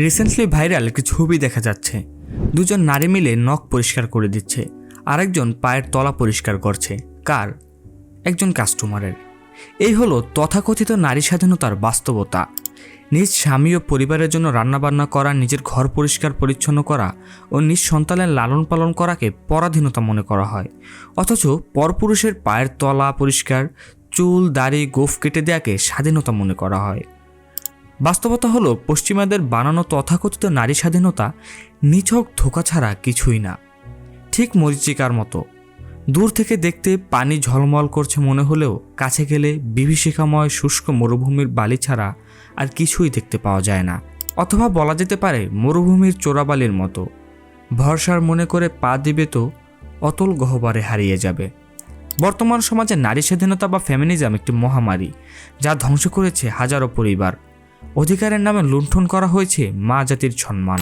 Recently viral একটি ছবি দেখা যাচ্ছে। দুজন নারী মিলে নখ পরিষ্কার করে দিচ্ছে। আরেকজন পায়ের তলা পরিষ্কার করছে। কার? একজন কাস্টমারের এই হলো তথাকথিত নারী স্বাধীনতার বাস্তবতা। নিজ স্বামী ও পরিবারের জন্য রান্নাবান্না করা, নিজের ঘর পরিষ্কার পরিচ্ছন্ন করা ও নিজ সন্তানের লালন পালন করাকে পরাধীনতা মনে করা হয়। অথচ পরপুরুষের পায়ের তলা পরিষ্কার, চুল, দাড়ি, গোফ কেটে দেয়াকে স্বাধীনতা মনে করা হয়। বাস্তবতা হলো, পশ্চিমাদের বানানো তথাকথিত নারী স্বাধীনতা নিছক ধোকা ছাড়া কিছুই না। ঠিক মরিচিকার মতো। দূর থেকে দেখতে পানি ঝলমল করছে মনে হলেও কাছে গেলে বিভীষিকাময় শুষ্ক মরুভূমির বালি ছাড়া আর কিছুই দেখতে পাওয়া যায় না। অথবা বলা যেতে পারে, মরুভূমির চোরাবালির মতো। ভরসার মনে করে পা দিবে তো অতল গহ্বরে হারিয়ে যাবে। বর্তমান সমাজে নারী স্বাধীনতা বা ফেমিনিজম একটি মহামারী, যা ধ্বংস করেছে হাজারো পরিবার। অধিকারের নামে লুণ্ঠন করা হয়েছে মা জাতির সম্মান।